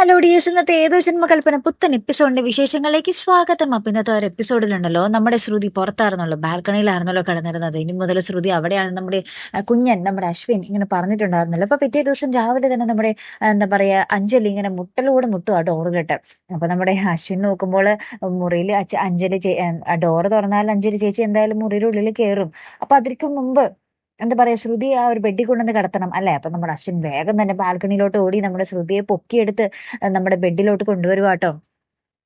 Hello dears ഇന്നത്തെ ഏതോ ജന്മകൽപ്പന പുത്തൻ എപ്പിസോഡിന്റെ വിശേഷങ്ങളിലേക്ക് സ്വാഗതം. അപ്പൊ ഇന്നത്തെ ഒരു എപ്പിസോഡിലുണ്ടല്ലോ നമ്മുടെ ശ്രുതി പുറത്തായിരുന്നല്ലോ ബാൽക്കണിയിലായിരുന്നല്ലോ കിടന്നിരുന്നത്. ഇനി മുതൽ ശ്രുതി അവിടെയാണ് നമ്മുടെ കുഞ്ഞൻ നമ്മുടെ അശ്വിൻ ഇങ്ങനെ പറഞ്ഞിട്ടുണ്ടായിരുന്നല്ലോ. അപ്പൊ പിറ്റേ ദിവസം രാവിലെ തന്നെ നമ്മുടെ എന്താ പറയാ അഞ്ജലി ഇങ്ങനെ മുട്ടലോട് മുട്ടും ആ ഡോറിലിട്ട് അപ്പൊ നമ്മുടെ അശ്വിൻ നോക്കുമ്പോൾ മുറിയിൽ അഞ്ജലി ഡോറ് തുറന്നാൽ അഞ്ജലി ചേച്ചി എന്തായാലും മുറിയുടെ ഉള്ളിൽ കയറും. അപ്പൊ അതിക്കും മുമ്പ് എന്താ പറയാ ശ്രുതി ആ ഒരു ബെഡിൽ കൊണ്ടുവന്ന് കിടത്തണം അല്ലെ? അപ്പൊ നമ്മുടെ അശ്വിൻ വേഗം തന്നെ ബാൽക്കണിയിലോട്ട് ഓടി നമ്മുടെ ശ്രുതിയെ പൊക്കിയെടുത്ത് നമ്മുടെ ബെഡിലോട്ട് കൊണ്ടുവരുവാട്ടോ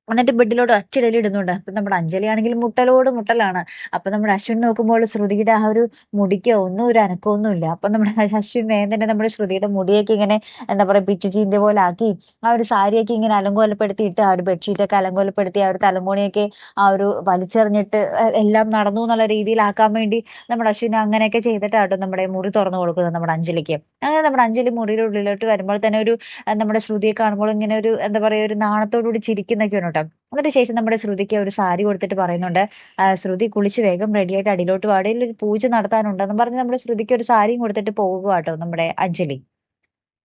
എന്നിട്ട് ബെഡിലോട്ട് ഒറ്റയിടയിൽ ഇടുന്നുണ്ട്. അപ്പൊ നമ്മുടെ അഞ്ജലി ആണെങ്കിൽ മുട്ടലോട് മുട്ടലാണ്. അപ്പൊ നമ്മുടെ അശ്വിൻ നോക്കുമ്പോൾ ശ്രുതിയുടെ ആ ഒരു മുടിക്കോ ഒന്നും ഒരു അനക്കമൊന്നും ഇല്ല അപ്പൊ നമ്മുടെ അശ്വിൻ വേഗം തന്നെ നമ്മുടെ ശ്രുതിയുടെ മുടിയൊക്കെ ഇങ്ങനെ എന്താ പറയാ പിച്ചു ചീന്ത പോലെ ആക്കി ആ ഒരു സാരിയൊക്കെ ഇങ്ങനെ അലങ്കോലപ്പെടുത്തിയിട്ട് ആ ഒരു ബെഡ്ഷീറ്റൊക്കെ അലങ്കോലപ്പെടുത്തി ആ ഒരു തലമുണിയൊക്കെ ആ ഒരു വലിച്ചെറിഞ്ഞിട്ട് എല്ലാം നടന്നു എന്നുള്ള രീതിയിലാക്കാൻ വേണ്ടി നമ്മുടെ അശ്വിൻ അങ്ങനെയൊക്കെ ചെയ്തിട്ടാട്ടോ നമ്മുടെ മുറി തുറന്നു കൊടുക്കുന്നത് നമ്മുടെ അഞ്ജലിക്ക്. അങ്ങനെ നമ്മുടെ അഞ്ജലി മുറിയുടെ ഉള്ളിലോട്ട് വരുമ്പോൾ തന്നെ ഒരു നമ്മുടെ ശ്രുതിയെ കാണുമ്പോൾ ഇങ്ങനെ ഒരു എന്താ പറയാ ഒരു നാണത്തോടുകൂടി ചിരിക്കുന്നൊക്കെയാണ് കേട്ടോ. എന്നിട്ട് ശേഷം നമ്മുടെ ശ്രുതിക്ക് ഒരു സാരി കൊടുത്തിട്ട് പറയുന്നുണ്ട് ശ്രുതി കുളിച്ച് വേഗം റെഡിയായിട്ട് അടിയിലോട്ട് ഒരു പൂജ നടത്താനുണ്ടെന്ന് പറഞ്ഞ് നമ്മുടെ ശ്രുതിക്ക് ഒരു സാരിയും കൊടുത്തിട്ട് പോകുക കേട്ടോ നമ്മുടെ അഞ്ജലി.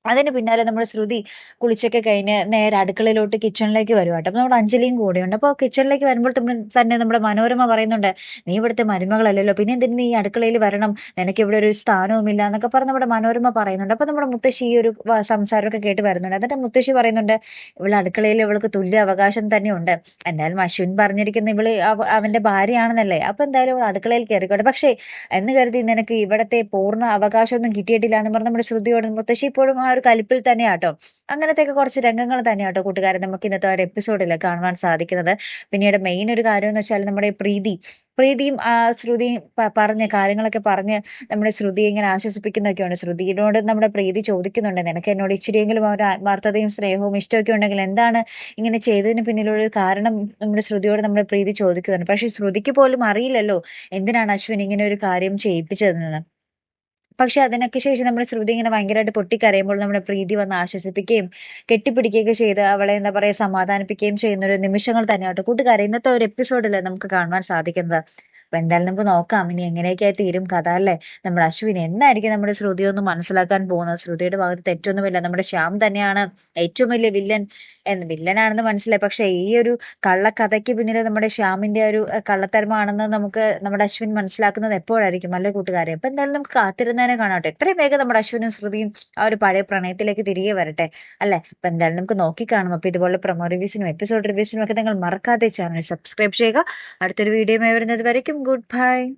അതിന് പിന്നാലെ നമ്മൾ ശ്രുതി കുളിച്ചൊക്കെ കഴിഞ്ഞ് നേരെ അടുക്കളയിലോട്ട് കിച്ചണിലേക്ക് വരുവാ കേട്ടോ. അപ്പൊ നമ്മുടെ അഞ്ജലിയും കൂടെയുണ്ട്. അപ്പോൾ കിച്ചണിലേക്ക് വരുമ്പോൾ തന്നെ നമ്മുടെ മനോരമ പറയുന്നുണ്ട് നീ ഇവിടുത്തെ മരുമകളല്ലല്ലോ. പിന്നെ എന്തിന് നീ അടുക്കളയിൽ വരണം? നിനക്ക് ഇവിടെ ഒരു സ്ഥാനവുമില്ല എന്നൊക്കെ പറഞ്ഞ് നമ്മുടെ മനോരമ പറയുന്നുണ്ട്. അപ്പൊ നമ്മുടെ മുത്തശ്ശി ഈ ഒരു സംസാരമൊക്കെ കേട്ട് വരുന്നുണ്ട്. എന്നിട്ട് മുത്തശ്ശി പറയുന്നുണ്ട് ഇവൾ അടുക്കളയിൽ ഇവൾക്ക് തുല്യ അവകാശം തന്നെ ഉണ്ട്. എന്തായാലും അശ്വിൻ പറഞ്ഞിരിക്കുന്ന ഇവൾ അവന്റെ ഭാര്യയാണെന്നല്ലേ. അപ്പൊ എന്തായാലും ഇവൾ അടുക്കളയിൽ കയറിക്കോട്ടെ പക്ഷേ എന്ന് കരുതി നിനക്ക് ഇവിടത്തെ പൂർണ അവകാശമൊന്നും കിട്ടിയിട്ടില്ല എന്ന് പറഞ്ഞ് നമ്മുടെ ശ്രുതിയോട് മുത്തശ്ശി ഇപ്പോഴും ഒരു കലിപ്പിൽ തന്നെയാട്ടോ. അങ്ങനത്തെയൊക്കെ കുറച്ച് രംഗങ്ങൾ തന്നെയാട്ടോ കൂട്ടുകാരെ നമുക്ക് ഇന്നത്തെ ഒരു എപ്പിസോഡിൽ കാണുവാൻ സാധിക്കുന്നത്. പിന്നീട് മെയിൻ ഒരു കാര്യം എന്ന് വെച്ചാൽ നമ്മുടെ പ്രീതി. പ്രീതിയും ശ്രുതിയും പറഞ്ഞ കാര്യങ്ങളൊക്കെ പറഞ്ഞ് നമ്മുടെ ശ്രുതിയെ ഇങ്ങനെ ആശ്വസിപ്പിക്കുന്നൊക്കെയാണ് ശ്രുതിയോട് നമ്മുടെ പ്രീതി ചോദിക്കുന്നുണ്ട്. നിനക്ക് എന്നോട് ഇച്ചിരിയെങ്കിലും ഒരു ആത്മാർത്ഥതയും സ്നേഹവും ഇഷ്ടമൊക്കെ ഉണ്ടെങ്കിൽ എന്താണ് ഇങ്ങനെ ചെയ്തതിന് പിന്നിലുള്ള ഒരു കാരണം? നമ്മുടെ ശ്രുതിയോട് നമ്മുടെ പ്രീതി ചോദിക്കുന്നുണ്ട്. പക്ഷെ ശ്രുതിക്ക് പോലും അറിയില്ലല്ലോ എന്തിനാണ് അശ്വിൻ ഇങ്ങനെ ഒരു കാര്യം ചെയ്യിപ്പിച്ചതെന്ന്. പക്ഷെ അതിനൊക്കെ ശേഷം നമ്മുടെ ശ്രുതി ഇങ്ങനെ ഭയങ്കരമായിട്ട് പൊട്ടിക്കരയുമ്പോൾ നമ്മുടെ പ്രീതി വന്ന് ആശ്വസിപ്പിക്കുകയും കെട്ടിപ്പിടിക്കുകയൊക്കെ ചെയ്ത് അവളെ എന്താ പറയുക സമാധാനിപ്പിക്കുകയും ചെയ്യുന്ന ഒരു നിമിഷങ്ങൾ തന്നെയാട്ടോ കൂട്ടുകാരെ ഇന്നത്തെ ഒരു എപ്പിസോഡിൽ നമുക്ക് കാണുവാൻ സാധിക്കുന്നത്. അപ്പൊ എന്തായാലും നമുക്ക് നോക്കാം. ഇനി എങ്ങനെയൊക്കെയായി തീരും കഥ അല്ലേ? നമ്മുടെ അശ്വിൻ എന്നായിരിക്കും നമ്മുടെ ശ്രുതി ഒന്ന് മനസ്സിലാക്കാൻ പോകുന്നത്? ശ്രുതിയുടെ ഭാഗത്ത് തെറ്റൊന്നുമില്ല. നമ്മുടെ ശ്യാം തന്നെയാണ് ഏറ്റവും വലിയ വില്ലൻ എന്ന് വില്ലനാണെന്ന് മനസ്സിലായി. പക്ഷെ ഈ ഒരു കള്ളക്കഥയ്ക്ക് പിന്നിൽ നമ്മുടെ ശ്യാമിന്റെ ഒരു കള്ളത്തരമാണെന്ന് നമുക്ക് നമ്മുടെ അശ്വിൻ മനസ്സിലാക്കുന്നത് എപ്പോഴായിരിക്കും? അല്ലേ കൂട്ടുകാരെ? അപ്പൊ എന്തായാലും നമുക്ക് കാത്തിരുന്നതിനെ കാണാട്ടെ എത്രയും വേഗം നമ്മുടെ അശ്വിനും ശ്രുതിയും ആ ഒരു പഴയ പ്രണയത്തിലേക്ക് തിരികെ വരട്ടെ അല്ലെ? അപ്പൊ എന്തായാലും നമുക്ക് നോക്കി കാണും. അപ്പൊ ഇതുപോലെ പ്രൊമോ റിവ്യൂസിനും എപ്പിസോഡ് റിവ്യൂസിനും ഒക്കെ നിങ്ങൾ മറക്കാതെ ചാനൽ സബ്സ്ക്രൈബ് ചെയ്യുക. അടുത്തൊരു വീഡിയോ വരുന്നത് വരയ്ക്കും. goodbye